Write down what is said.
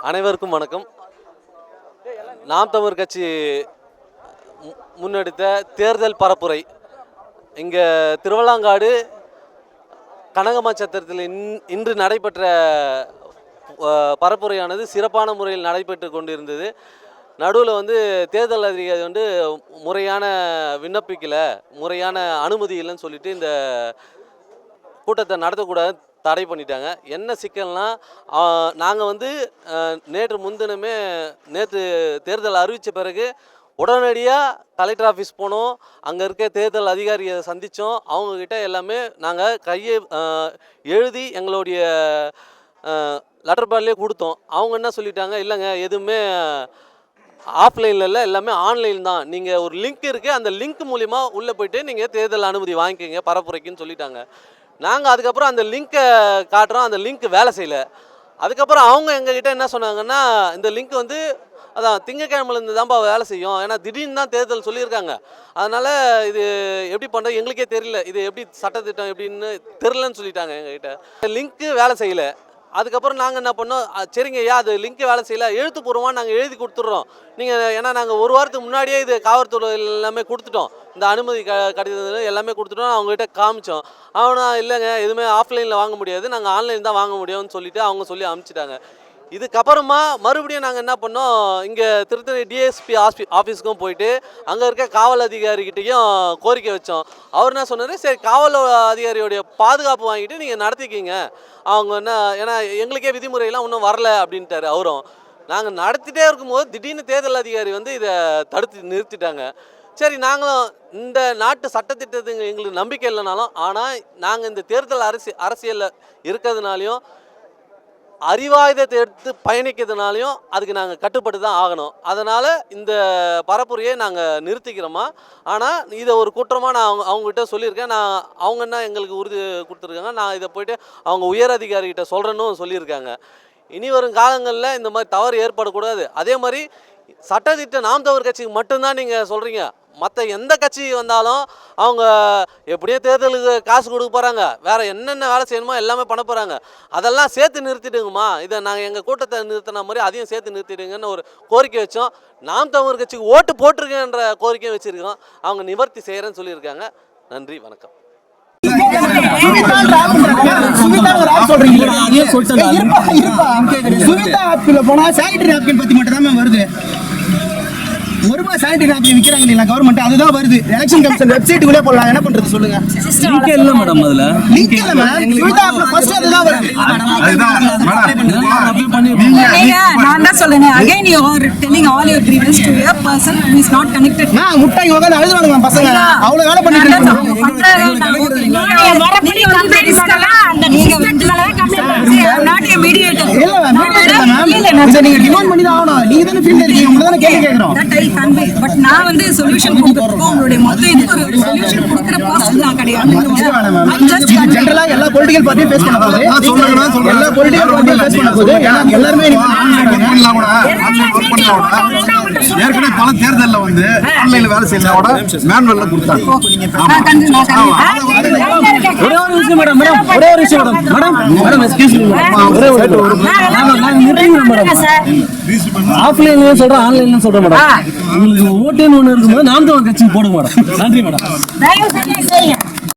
அனைவருக்கும் வணக்கம். நாம் தமிழ் கட்சி மு- முன்னெடுத்த தேர்தல் பரப்புரை. இங்கே திருவள்ளாங்காடு கனகமாச்சத்திரத்தில் இன் இன்று நடைபெற்ற பரப்புரையானது சிறப்பான முறையில் நடைபெற்று கொண்டிருந்தது. நடுவில் வந்து தேர்தல் அதிகாரி வந்து முறையான விண்ணப்பிக்கலை முறையான அனுமதி இல்லைன்னு சொல்லிட்டு இந்த கூட்டத்தை நடத்தக்கூடாது தடை பண்ணிட்டாங்க. என்ன சிக்கல்னா நாங்கள் வந்து நேற்று முன்தினமே நேற்று தேர்தல் அறிவித்த பிறகு உடனடியாக கலெக்டர் ஆஃபீஸ் போனோம். அங்கே இருக்க தேர்தல் அதிகாரியை சந்தித்தோம் அவங்கக்கிட்ட எல்லாமே நாங்கள் கையை எழுதி எங்களுடைய லெட்டர் பேட்லேயே கொடுத்தோம். அவங்க என்ன சொல்லிட்டாங்க? இல்லைங்க எதுவுமே ஆஃப்லைனில் இல்லை எல்லாமே ஆன்லைன் தான். நீங்கள் ஒரு லிங்க் இருக்குது அந்த லிங்க் மூலிமா உள்ளே போயிட்டு நீங்கள் தேர்தல் அனுமதி வாங்கிக்கோங்க பரப்புரைக்குன்னு சொல்லிட்டாங்க. நாங்கள் அதுக்கப்புறம் அந்த லிங்க்கை காட்டுறோம் அந்த லிங்க் வேலை செய்யலை. அதுக்கப்புறம் அவங்க எங்ககிட்ட என்ன சொன்னாங்கன்னா இந்த லிங்க் வந்து அதான் திங்கக்கிழமையிலேருந்து தான்ப்பா வேலை செய்யும். ஏன்னா திடீர்னு தான் தேர்தல் சொல்லியிருக்காங்க. அதனால் இது எப்படி பண்ணுறது எங்களுக்கே தெரியல. இது எப்படி சட்டத்திட்டம் எப்படின்னு தெரிலன்னு சொல்லிட்டாங்க எங்ககிட்ட. லிங்க்கு வேலை செய்யலை. அதுக்கப்புறம் நாங்கள் என்ன பண்ணோம் சரிங்க ஐயா அது லிங்க்கு வேலை செய்யல. எழுத்துப்பூர்வமாக நாங்கள் எழுதி கொடுத்துட்றோம். நீங்கள் ஏன்னா நாங்கள் ஒரு வாரத்துக்கு முன்னாடியே இது காவல்துறை எல்லாமே கொடுத்துட்டோம். இந்த அனுமதி க கடிதம் எல்லாமே கொடுத்துட்டோம். அவங்ககிட்ட காமிச்சோம். அவனா இல்லைங்க எதுவுமே ஆஃப்லைனில் வாங்க முடியாது. நாங்கள் ஆன்லைன் தான் வாங்க முடியும்னு சொல்லிட்டு அவங்க சொல்லி அனுப்பிச்சிட்டாங்க இதுக்கப்புறமா மறுபடியும் நாங்கள் என்ன பண்ணோம்? இங்கே திருத்தணி டிஎஸ்பி ஆஸ்பி ஆஃபீஸுக்கும் போயிட்டு அங்கே இருக்க காவல் அதிகாரிகிட்டையும் கோரிக்கை வச்சோம். அவர் என்ன சொன்னார்? சரி காவல் அதிகாரியோடைய பாதுகாப்பு வாங்கிட்டு நீங்கள் நடத்திக்கிங்க. அவங்க என்ன ஏன்னா எங்களுக்கே விதிமுறையெல்லாம் இன்னும் வரல அப்படின்ட்டாரு அவரும். நாங்கள் நடத்திட்டே இருக்கும்போது திடீர்னு தேர்தல் அதிகாரி வந்து இதை தடுத்து நிறுத்திட்டாங்க. சரி நாங்களும் இந்த நாட்டு சட்டத்திட்டத்துக்கு எங்களுக்கு நம்பிக்கை இல்லைனாலும் ஆனால் நாங்கள் இந்த தேர்தல் அரசி அரசியலில் இருக்கிறதுனாலையும் அறிவாயுதத்தை எடுத்து பயணிக்கிறதுனாலையும் அதுக்கு நாங்கள் கட்டுப்பட்டு தான் ஆகணும். அதனால் இந்த பரப்புரையை நாங்கள் நிறுத்திக்கிறோமா? ஆனால் இதை ஒரு குற்றமாக நான் அவங்க அவங்ககிட்ட சொல்லியிருக்கேன். நான் அவங்க என்ன எங்களுக்கு உறுதி கொடுத்துருக்காங்க நான் இதை போயிட்டு அவங்க உயர் அதிகாரிகிட்ட சொல்கிறேன்னு சொல்லியிருக்காங்க. இனி வரும் காலங்களில் இந்த மாதிரி தவறு ஏற்படக்கூடாது. அதே மாதிரி சட்டத்திட்ட நாம் தவறு கட்சிக்கு மட்டும்தான் நீங்கள் சொல்கிறீங்க மற்ற எந்த கட்சி வந்தாலும் அவங்க எப்படியோ தேர்தலுக்கு காசு கொடுக்க போகிறாங்க வேறு என்னென்ன வேலை செய்யணுமோ எல்லாமே பண்ண போகிறாங்க அதெல்லாம் சேர்த்து நிறுத்திடுங்கம்மா. இதை நாங்கள் எங்கள் கூட்டத்தை நிறுத்தின மாதிரி அதையும் சேர்த்து நிறுத்திடுங்கன்னு ஒரு கோரிக்கை வச்சோம். நாம் தமிழர் கட்சிக்கு ஓட்டு போட்டிருக்கேன்ற கோரிக்கையும் வச்சுருக்கோம். அவங்க நிவர்த்தி செய்கிறேன்னு சொல்லியிருக்காங்க. நன்றி வணக்கம். சுவிதா ஒரு ஆப் சொல்றீங்க ஏய், இருப்பா, இருப்பா. சுவிதா ஆப்ல போனா சானிட்டரி நாப்கின் பத்தி மட்டும் தான் வருது. சானிட்டரி நாப்கின் விக்கிறாங்க இல்லையா கவர்மெண்ட் அதுதான் வருது. எலெக்ஷன் கமிஷன் வெப்சைட்டுக்குள்ளே போடலாம். என்ன பண்றது சொல்லுங்க? லிங்க் இல்ல மேடம் அதுல. லிங்க் இல்ல மேம் சுவிதா ஆப்ல ஃபர்ஸ்ட் அதுதான் வருது. நான் தான் சொல்றேன். Again you are telling all your grievance to a person who is not connected. நான் முட்டாய் உட்காந்து அழுதுவாங்க மேம் பசங்க. அவ்வளவு வேலை பண்ணிட்டு இருக்காங்க இதை நீங்க டிமாண்ட் பண்ணி தான் ஆகணும் நீங்க தானே ஃபீல்ட் இருக்கீங்க உங்களை தானே கேள்வி கேட்கறோம் பட் நான் வந்து சொல்யூஷன் கொடுக்கறதுக்கும் உங்களுடைய மொத்த இதுக்கு ஒரு சொல்யூஷன் கொடுக்குற பர்சன் நான் கிடையாது I'm just இது ஜெனரலா எல்லா பொலிட்டிக்கல் பார்ட்டியும் ஃபேஸ் பண்ண போகுது எல்லா பொலிட்டிக்கல் பார்ட்டியும் ஃபேஸ் பண்ண போகுது ஏன்னா எல்லாருமே ஏற்கனவே பல தேர்தல்ல வந்து ஆன்லைன்ல வேலை செய்யலாம் கூட மேனுவல்ல கொடுத்தாங்க நான் கண்டு நான் கண்டு ஒரே ஒரு விஷயம் மேடம் மேடம் ஒரே ஒரு விஷயம் madam. Madam madam excuse me ஒரே ஒரு நாங்க மேடம். ஆஃப்லைன்லயும் சொல்றேன் ஆன்லைன்லயும் சொல்றேன் மேடம். உங்களுக்கு ஓட்டுன்னு ஒண்ணு இருக்கும்போது நாம் தமிழ் கட்சிக்கு போடுங்க மேடம். நன்றி மேடம்.